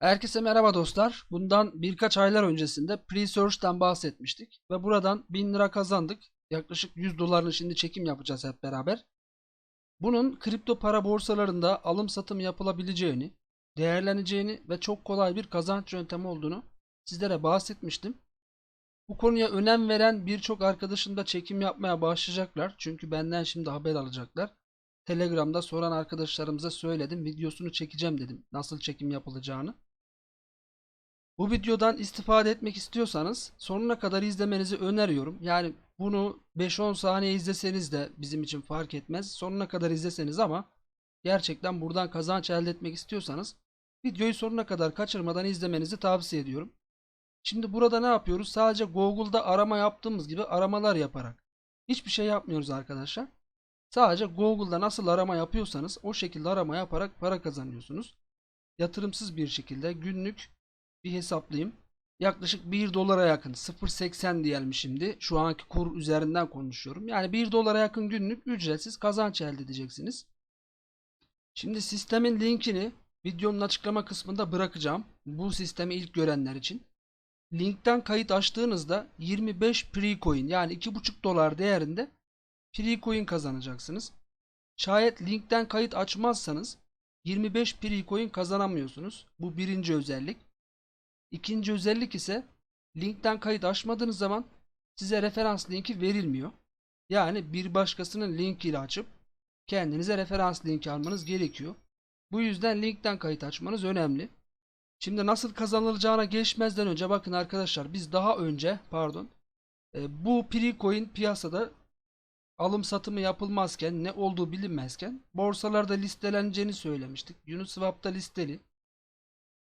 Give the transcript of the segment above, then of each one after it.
Herkese merhaba dostlar. Bundan birkaç aylar öncesinde Pre-Search'ten bahsetmiştik. Ve buradan 1000 lira kazandık. Yaklaşık 100 dolarını şimdi çekim yapacağız hep beraber. Bunun kripto para borsalarında alım satım yapılabileceğini, değerleneceğini ve çok kolay bir kazanç yöntemi olduğunu sizlere bahsetmiştim. Bu konuya önem veren birçok arkadaşım da çekim yapmaya başlayacaklar. Çünkü benden şimdi haber alacaklar. Telegram'da soran arkadaşlarımıza söyledim. Videosunu çekeceğim dedim. Nasıl çekim yapılacağını. Bu videodan istifade etmek istiyorsanız sonuna kadar izlemenizi öneriyorum. Yani bunu 5-10 saniye izleseniz de bizim için fark etmez. Sonuna kadar izleseniz ama gerçekten buradan kazanç elde etmek istiyorsanız videoyu sonuna kadar kaçırmadan izlemenizi tavsiye ediyorum. Şimdi burada ne yapıyoruz? Sadece Google'da arama yaptığımız gibi aramalar yaparak. Hiçbir şey yapmıyoruz arkadaşlar. Sadece Google'da nasıl arama yapıyorsanız o şekilde arama yaparak para kazanıyorsunuz. Yatırımsız bir şekilde günlük bir hesaplayayım. Yaklaşık 1 dolara yakın 0.80 diyelim şimdi. Şu anki kur üzerinden konuşuyorum. Yani 1 dolara yakın günlük ücretsiz kazanç elde edeceksiniz. Şimdi sistemin linkini videonun açıklama kısmında bırakacağım. Bu sistemi ilk görenler için. Linkten kayıt açtığınızda 25 pre-coin yani 2.5 dolar değerinde pre-coin kazanacaksınız. Şayet linkten kayıt açmazsanız 25 pre-coin kazanamıyorsunuz. Bu birinci özellik. İkinci özellik ise linkten kayıt açmadığınız zaman size referans linki verilmiyor. Yani bir başkasının linkiyle açıp kendinize referans linki almanız gerekiyor. Bu yüzden linkten kayıt açmanız önemli. Şimdi nasıl kazanılacağına geçmezden önce bakın arkadaşlar biz daha önce pardon e, bu pre-coin piyasada alım satımı yapılmazken ne olduğu bilinmezken borsalarda listeleneceğini söylemiştik. Uniswap'ta listeli.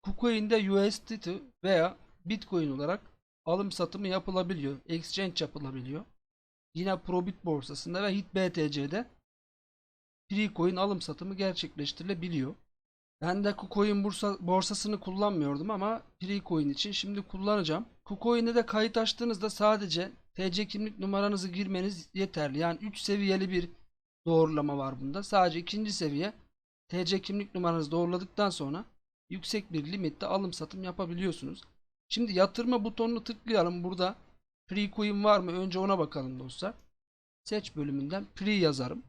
KuCoin'de USDT veya Bitcoin olarak alım satımı yapılabiliyor. Exchange yapılabiliyor. Yine Probit borsasında ve HitBTC'de Precoin alım satımı gerçekleştirilebiliyor. Ben de KuCoin borsa, borsasını kullanmıyordum ama Precoin için şimdi kullanacağım. KuCoin'e de kayıt açtığınızda sadece TC kimlik numaranızı girmeniz yeterli. Yani 3 seviyeli bir doğrulama var bunda. Sadece ikinci seviye TC kimlik numaranızı doğruladıktan sonra yüksek bir limitte alım satım yapabiliyorsunuz. Şimdi yatırma butonunu tıklayalım. Burada Precoin var mı? Önce ona bakalım dostlar. Seç bölümünden Pre yazarım.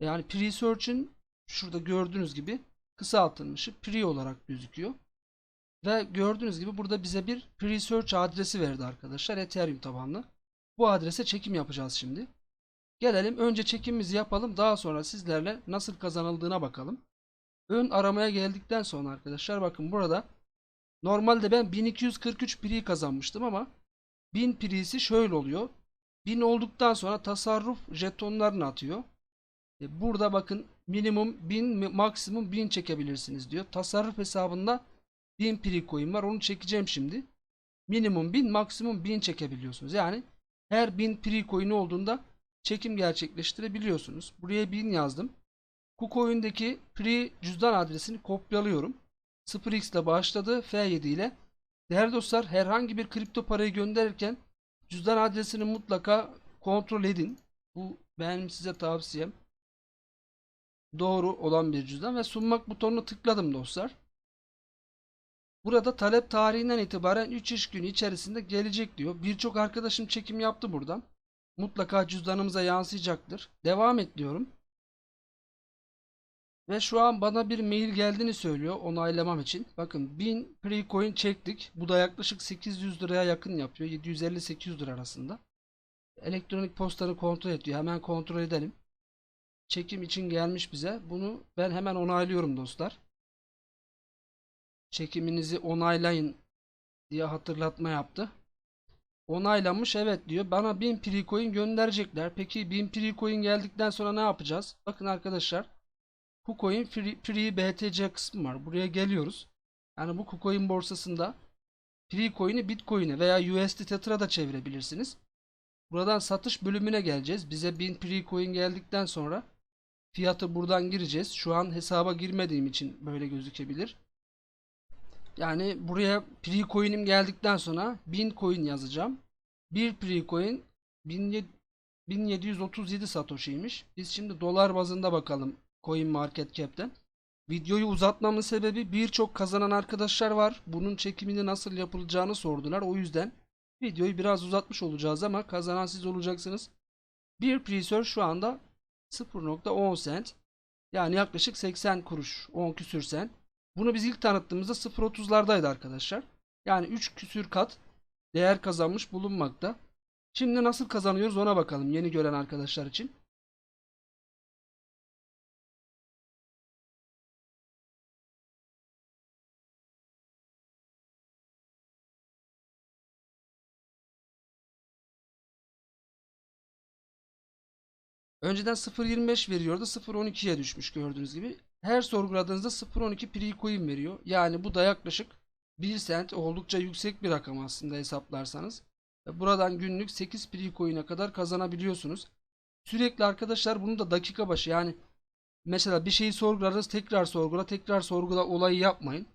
Yani Pre-Search'in şurada gördüğünüz gibi kısaltılmışı Pre olarak gözüküyor. Ve gördüğünüz gibi burada bize bir Pre-Search adresi verdi arkadaşlar. Ethereum tabanlı. Bu adrese çekim yapacağız şimdi. Gelelim önce çekimimizi yapalım. Daha sonra sizlerle nasıl kazanıldığına bakalım. Ön aramaya geldikten sonra arkadaşlar bakın burada normalde ben 1243 pri kazanmıştım ama 1000 prisi şöyle oluyor. 1000 olduktan sonra tasarruf jetonlarını atıyor. E burada bakın minimum 1000 maksimum 1000 çekebilirsiniz diyor. Tasarruf hesabında 1000 pri coin var. Onu çekeceğim şimdi. Minimum 1000 maksimum 1000 çekebiliyorsunuz. Yani her 1000 pri coin olduğunda çekim gerçekleştirebiliyorsunuz. Buraya 1000 yazdım. KuCoin'deki pre cüzdan adresini kopyalıyorum. 0x ile başladı F7 ile. Değerli dostlar herhangi bir kripto parayı gönderirken cüzdan adresini mutlaka kontrol edin. Bu benim size tavsiyem. Doğru olan bir cüzdan ve sunmak butonuna tıkladım dostlar. Burada talep tarihinden itibaren 3 iş günü içerisinde gelecek diyor. Birçok arkadaşım çekim yaptı buradan. Mutlaka cüzdanımıza yansıyacaktır. Devam et diyorum. Ve şu an bana bir mail geldiğini söylüyor onaylamam için. Bakın 1000 pre-coin çektik. Bu da yaklaşık 800 liraya yakın yapıyor. 750-800 lira arasında. Elektronik postanı kontrol ediyor. Hemen kontrol edelim. Çekim için gelmiş bize. Bunu ben hemen onaylıyorum dostlar. Çekiminizi onaylayın diye hatırlatma yaptı. Onaylanmış evet diyor. Bana 1000 pre-coin gönderecekler. Peki 1000 pre-coin geldikten sonra ne yapacağız? Bakın arkadaşlar. KuCoin Free, Free BTC kısmı var. Buraya geliyoruz. Yani bu KuCoin borsasında Free Coin'i Bitcoin'e veya USD Tetra da çevirebilirsiniz. Buradan satış bölümüne geleceğiz. Bize 1000 Free Coin geldikten sonra fiyatı buradan gireceğiz. Şu an hesaba girmediğim için böyle gözükebilir. Yani buraya Free Coin'im geldikten sonra 1000 coin yazacağım. Bir Free Coin 1737 Satoshi'ymiş. Biz şimdi dolar bazında bakalım Coin Market Cap'ten. Videoyu uzatmamın sebebi birçok kazanan arkadaşlar var. Bunun çekimini nasıl yapılacağını sordular. O yüzden videoyu biraz uzatmış olacağız ama kazanan siz olacaksınız. Bir pre şu anda 0.10 cent. Yani yaklaşık 80 kuruş, 10 küsür sen. Bunu biz ilk tanıttığımızda 0.30'lardaydı arkadaşlar. Yani 3 küsür kat değer kazanmış bulunmakta. Şimdi nasıl kazanıyoruz ona bakalım yeni gören arkadaşlar için. Önceden 0.25 veriyordu. 0.12'ye düşmüş gördüğünüz gibi. Her sorguladığınızda 0.12 pre-coin veriyor. Yani bu da yaklaşık 1 cent oldukça yüksek bir rakam aslında hesaplarsanız. Ve Buradan günlük 8 pre-coin'e kadar kazanabiliyorsunuz. Sürekli arkadaşlar bunu da dakika başı yani mesela bir şeyi sorguladınız tekrar sorgula tekrar sorgula olayı yapmayın.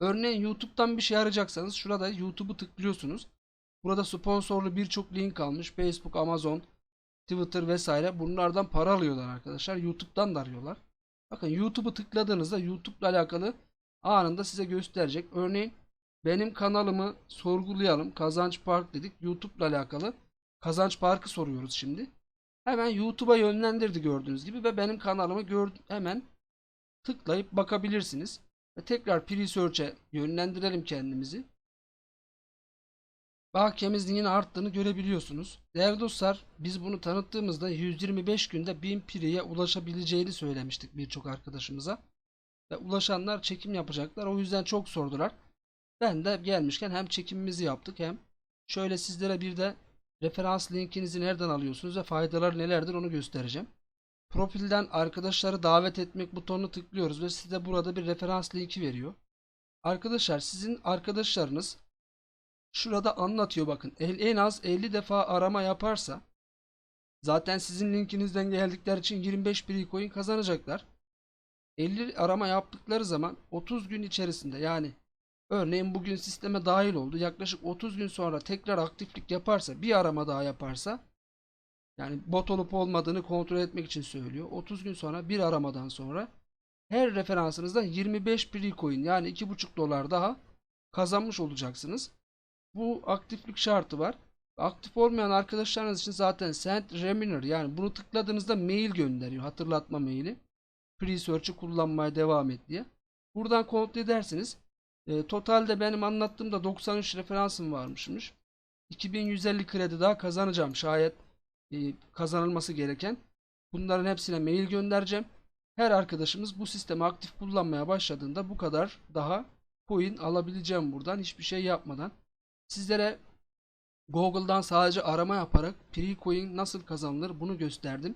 Örneğin YouTube'dan bir şey arayacaksanız şurada YouTube'u tıklıyorsunuz. Burada sponsorlu birçok link almış. Facebook, Amazon, Twitter vesaire bunlardan para alıyorlar arkadaşlar. YouTube'dan da arıyorlar. Bakın YouTube'u tıkladığınızda YouTube'la alakalı anında size gösterecek. Örneğin benim kanalımı sorgulayalım. Kazanç Park dedik. YouTube'la alakalı Kazanç Park'ı soruyoruz şimdi. Hemen YouTube'a yönlendirdi gördüğünüz gibi ve benim kanalımı gör hemen tıklayıp bakabilirsiniz. Ve tekrar pre-search'e yönlendirelim kendimizi. Hakemizin yine arttığını görebiliyorsunuz. Değerli dostlar biz bunu tanıttığımızda 125 günde 1000 priye ulaşabileceğini söylemiştik birçok arkadaşımıza. Ve ulaşanlar çekim yapacaklar. O yüzden çok sordular. Ben de gelmişken hem çekimimizi yaptık hem şöyle sizlere bir de referans linkinizi nereden alıyorsunuz ve faydalar nelerdir onu göstereceğim. Profilden arkadaşları davet etmek butonunu tıklıyoruz ve size burada bir referans linki veriyor. Arkadaşlar sizin arkadaşlarınız Şurada anlatıyor bakın. En az 50 defa arama yaparsa zaten sizin linkinizden geldikleri için 25 Bitcoin kazanacaklar. 50 arama yaptıkları zaman 30 gün içerisinde yani örneğin bugün sisteme dahil oldu. Yaklaşık 30 gün sonra tekrar aktiflik yaparsa bir arama daha yaparsa yani bot olup olmadığını kontrol etmek için söylüyor. 30 gün sonra bir aramadan sonra her referansınızdan 25 Bitcoin yani 2,5 dolar daha kazanmış olacaksınız. Bu aktiflik şartı var. Aktif olmayan arkadaşlarınız için zaten send reminder yani bunu tıkladığınızda mail gönderiyor. Hatırlatma maili. Pre-search'ı kullanmaya devam et diye. Buradan kontrol edersiniz. E, totalde benim anlattığımda 93 referansım varmışmış. 2150 kredi daha kazanacağım şayet e, kazanılması gereken. Bunların hepsine mail göndereceğim. Her arkadaşımız bu sistemi aktif kullanmaya başladığında bu kadar daha coin alabileceğim buradan hiçbir şey yapmadan. Sizlere Google'dan sadece arama yaparak Precoin nasıl kazanılır bunu gösterdim.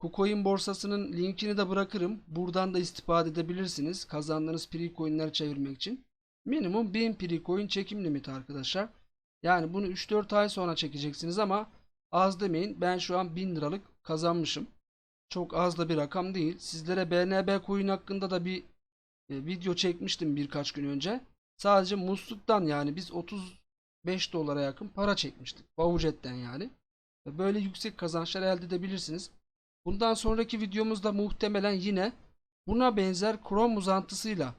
KuCoin borsasının linkini de bırakırım. Buradan da istifade edebilirsiniz. Kazandığınız Precoin'ler çevirmek için. Minimum 1000 Precoin çekim limiti arkadaşlar. Yani bunu 3-4 ay sonra çekeceksiniz ama az demeyin. Ben şu an 1000 liralık kazanmışım. Çok az da bir rakam değil. Sizlere BNB coin hakkında da bir e, video çekmiştim birkaç gün önce. Sadece musluktan yani biz 35 dolara yakın para çekmiştik. Bavulcetten yani. Böyle yüksek kazançlar elde edebilirsiniz. Bundan sonraki videomuzda muhtemelen yine buna benzer Chrome uzantısıyla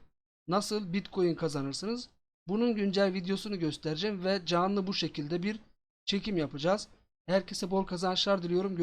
nasıl Bitcoin kazanırsınız? Bunun güncel videosunu göstereceğim ve canlı bu şekilde bir çekim yapacağız. Herkese bol kazançlar diliyorum.